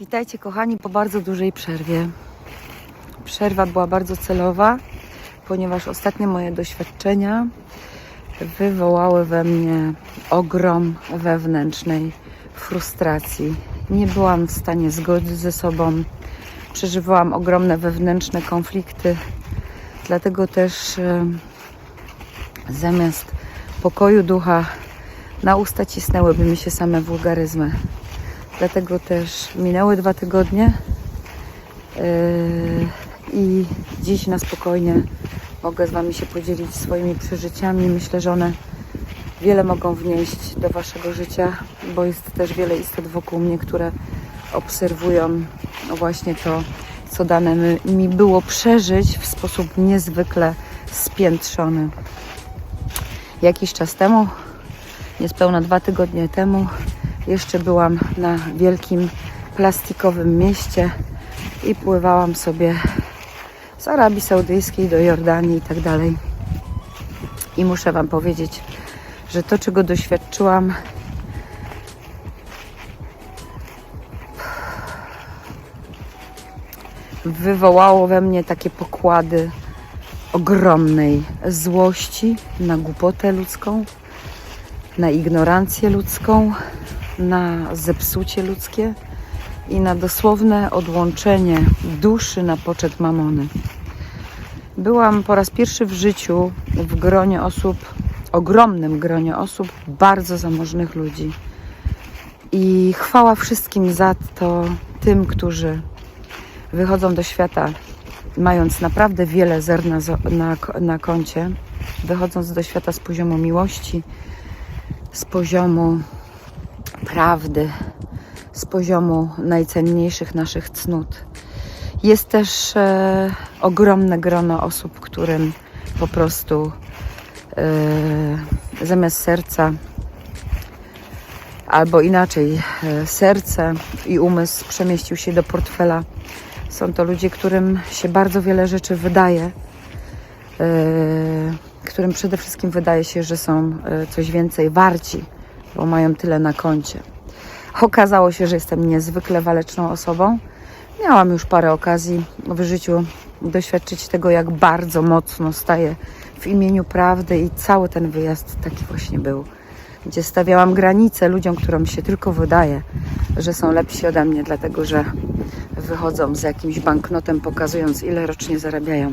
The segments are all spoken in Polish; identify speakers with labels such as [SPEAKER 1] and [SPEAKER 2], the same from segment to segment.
[SPEAKER 1] Witajcie kochani po bardzo dużej przerwie. Przerwa była bardzo celowa, ponieważ ostatnie moje doświadczenia wywołały we mnie ogrom wewnętrznej frustracji. Nie byłam w stanie zgodzić ze sobą, przeżywałam ogromne wewnętrzne konflikty, dlatego też e, zamiast pokoju ducha na usta cisnęłyby mi się same wulgaryzmy. Dlatego też minęły dwa tygodnie yy, i dziś na spokojnie mogę z Wami się podzielić swoimi przeżyciami. Myślę, że one wiele mogą wnieść do Waszego życia, bo jest też wiele istot wokół mnie, które obserwują właśnie to, co dane mi- było przeżyć w sposób niezwykle spiętrzony. Jakiś czas temu, niespełna dwa tygodnie temu, jeszcze byłam na wielkim plastikowym mieście i pływałam sobie z Arabii Saudyjskiej do Jordanii i tak dalej. I muszę Wam powiedzieć, że to, czego doświadczyłam, wywołało we mnie takie pokłady ogromnej złości na głupotę ludzką, na ignorancję ludzką, na zepsucie ludzkie i na dosłowne odłączenie duszy na poczet mamony. Byłam po raz pierwszy w życiu w gronie osób, ogromnym gronie osób, bardzo zamożnych ludzi. I chwała wszystkim za to, tym, którzy wychodzą do świata mając naprawdę wiele zer na, na, na koncie, wychodząc do świata z poziomu miłości, z poziomu prawdy, z poziomu najcenniejszych naszych cnót. Jest też e, ogromne grono osób, którym po prostu e, zamiast serca, albo inaczej, e, serce i umysł przemieścił się do portfela. Są to ludzie, którym się bardzo wiele rzeczy wydaje, e, którym przede wszystkim wydaje się, że są e, coś więcej warci, bo mają tyle na koncie. Okazało się, że jestem niezwykle waleczną osobą. Miałam już parę okazji w życiu doświadczyć tego, jak bardzo mocno staję w imieniu prawdy i cały ten wyjazd taki właśnie był, gdzie stawiałam granice ludziom, którym się tylko wydaje, że są lepsi ode mnie, dlatego że wychodzą z jakimś banknotem, pokazując ile rocznie zarabiają.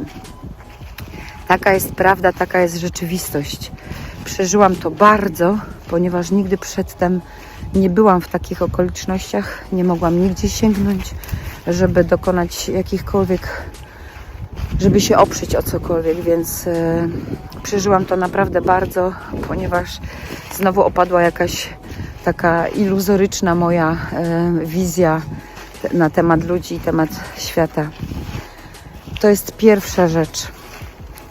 [SPEAKER 1] Taka jest prawda, taka jest rzeczywistość. Przeżyłam to bardzo, ponieważ nigdy przedtem nie byłam w takich okolicznościach, nie mogłam nigdzie sięgnąć, żeby dokonać jakichkolwiek, żeby się oprzeć o cokolwiek, więc e, przeżyłam to naprawdę bardzo, ponieważ znowu opadła jakaś taka iluzoryczna moja e, wizja na temat ludzi i temat świata. To jest pierwsza rzecz.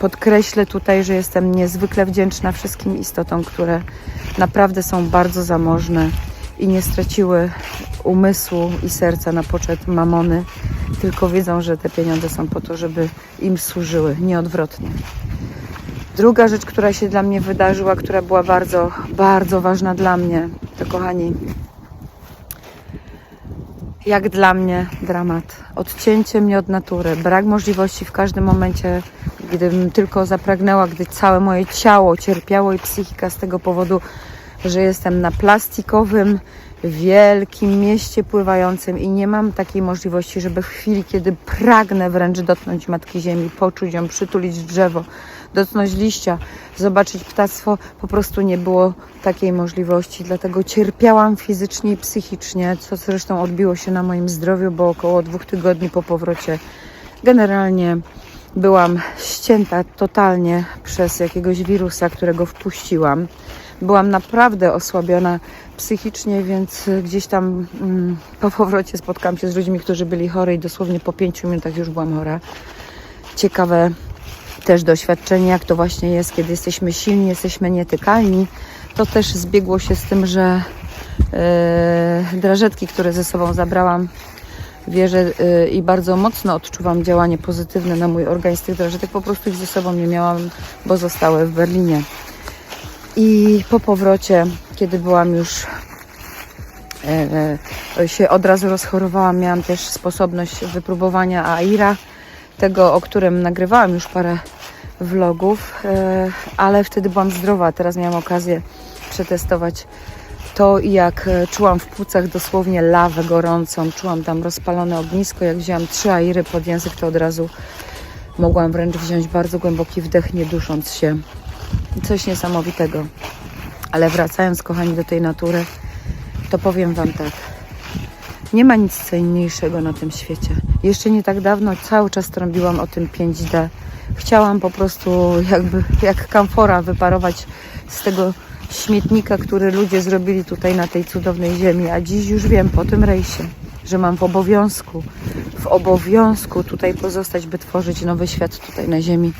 [SPEAKER 1] Podkreślę tutaj, że jestem niezwykle wdzięczna wszystkim istotom, które naprawdę są bardzo zamożne i nie straciły umysłu i serca na poczet mamony, tylko wiedzą, że te pieniądze są po to, żeby im służyły, nieodwrotnie. Druga rzecz, która się dla mnie wydarzyła, która była bardzo, bardzo ważna dla mnie, to kochani, jak dla mnie dramat. Odcięcie mnie od natury, brak możliwości w każdym momencie, gdybym tylko zapragnęła, gdy całe moje ciało cierpiało i psychika z tego powodu, że jestem na plastikowym, wielkim mieście pływającym i nie mam takiej możliwości, żeby w chwili, kiedy pragnę wręcz dotknąć Matki Ziemi, poczuć ją, przytulić drzewo, dotknąć liścia, zobaczyć ptactwo, po prostu nie było takiej możliwości. Dlatego cierpiałam fizycznie i psychicznie, co zresztą odbiło się na moim zdrowiu, bo około dwóch tygodni po powrocie generalnie byłam ścięta totalnie przez jakiegoś wirusa, którego wpuściłam. Byłam naprawdę osłabiona psychicznie, więc gdzieś tam mm, po powrocie spotkałam się z ludźmi, którzy byli chorzy i dosłownie po pięciu minutach już byłam chora. Ciekawe też doświadczenie, jak to właśnie jest, kiedy jesteśmy silni, jesteśmy nietykalni. To też zbiegło się z tym, że e, drażetki, które ze sobą zabrałam, wierzę e, i bardzo mocno odczuwam działanie pozytywne na mój organizm tych drażetek. Po prostu ich ze sobą nie miałam, bo zostały w Berlinie. I po powrocie, kiedy byłam już e, e, się od razu rozchorowałam. Miałam też sposobność wypróbowania AIRA, tego, o którym nagrywałam już parę vlogów, e, ale wtedy byłam zdrowa. Teraz miałam okazję przetestować to, jak e, czułam w płucach dosłownie lawę gorącą. Czułam tam rozpalone ognisko. Jak wzięłam trzy AIRy pod język, to od razu mogłam wręcz wziąć bardzo głęboki wdech, nie dusząc się. Coś niesamowitego. Ale wracając, kochani, do tej natury, to powiem Wam tak. Nie ma nic cenniejszego na tym świecie. Jeszcze nie tak dawno cały czas trąbiłam o tym 5D. Chciałam po prostu jakby jak kamfora wyparować z tego śmietnika, który ludzie zrobili tutaj na tej cudownej ziemi. A dziś już wiem po tym rejsie, że mam w obowiązku, w obowiązku tutaj pozostać, by tworzyć nowy świat tutaj na ziemi.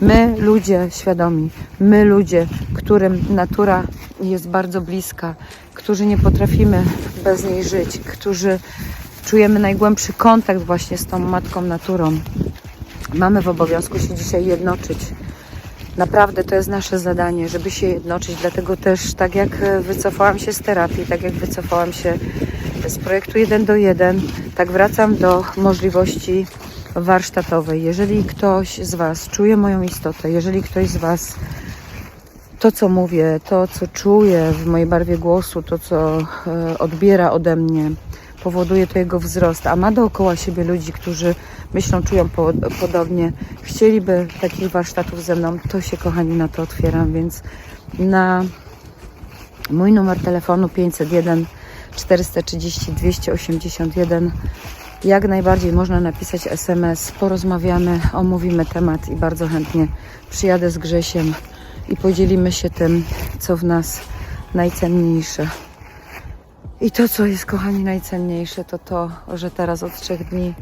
[SPEAKER 1] My, ludzie świadomi, my, ludzie, którym natura jest bardzo bliska, którzy nie potrafimy bez niej żyć, którzy czujemy najgłębszy kontakt właśnie z tą matką naturą. Mamy w obowiązku się dzisiaj jednoczyć. Naprawdę to jest nasze zadanie, żeby się jednoczyć. Dlatego też, tak jak e, wycofałam się z terapii, tak jak wycofałam się z projektu 1 do 1, tak wracam do możliwości warsztatowej. Jeżeli ktoś z Was czuje moją istotę, jeżeli ktoś z Was to, co mówię, to, co czuję w mojej barwie głosu, to, co e, odbiera ode mnie, powoduje to jego wzrost, a ma dookoła siebie ludzi, którzy myślą, czują po, podobnie, chcieliby takich warsztatów ze mną, to się, kochani, na to otwieram, więc na mój numer telefonu 501 430 281 jak najbardziej można napisać SMS, porozmawiamy, omówimy temat i bardzo chętnie przyjadę z Grzesiem i podzielimy się tym, co w nas najcenniejsze. I to, co jest, kochani, najcenniejsze, to to, że teraz od trzech dni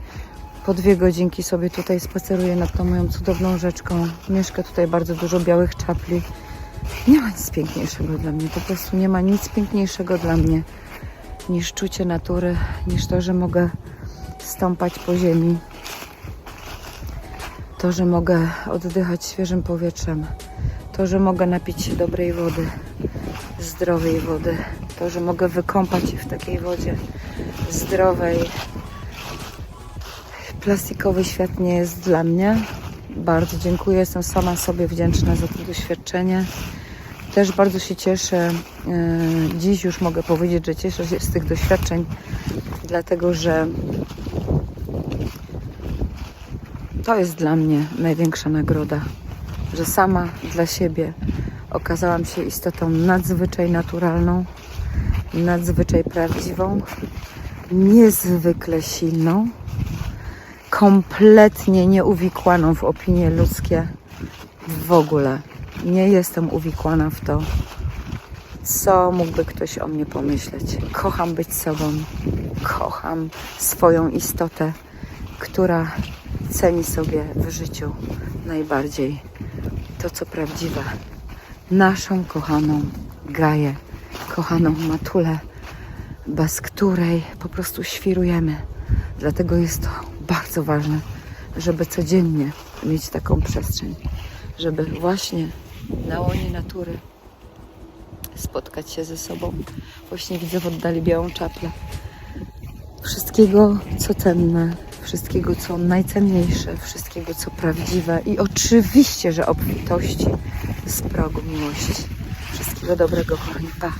[SPEAKER 1] po dwie godzinki sobie tutaj spaceruję nad tą moją cudowną rzeczką. Mieszka tutaj bardzo dużo białych czapli. Nie ma nic piękniejszego dla mnie, po prostu nie ma nic piękniejszego dla mnie niż czucie natury, niż to, że mogę stąpać po ziemi. To, że mogę oddychać świeżym powietrzem. To, że mogę napić się dobrej wody, zdrowej wody. To, że mogę wykąpać się w takiej wodzie zdrowej. Plastikowy świat nie jest dla mnie. Bardzo dziękuję. Jestem sama sobie wdzięczna za to doświadczenie. Też bardzo się cieszę. e, Dziś już mogę powiedzieć, że cieszę się z tych doświadczeń, dlatego że to jest dla mnie największa nagroda, że sama dla siebie okazałam się istotą nadzwyczaj naturalną, nadzwyczaj prawdziwą, niezwykle silną, kompletnie nieuwikłaną w opinie ludzkie. W ogóle nie jestem uwikłana w to, co mógłby ktoś o mnie pomyśleć. Kocham być sobą, kocham swoją istotę, która ceni sobie w życiu najbardziej to, co prawdziwe. Naszą kochaną Gaję, kochaną Matulę, bez której po prostu świrujemy. Dlatego jest to bardzo ważne, żeby codziennie mieć taką przestrzeń, żeby właśnie na łonie natury spotkać się ze sobą. Właśnie widzę w oddali białą czaplę. Wszystkiego, co cenne, wszystkiego, co najcenniejsze, wszystkiego, co prawdziwe i oczywiście, że obfitości z progu miłości. Wszystkiego dobrego, kochani. Pa!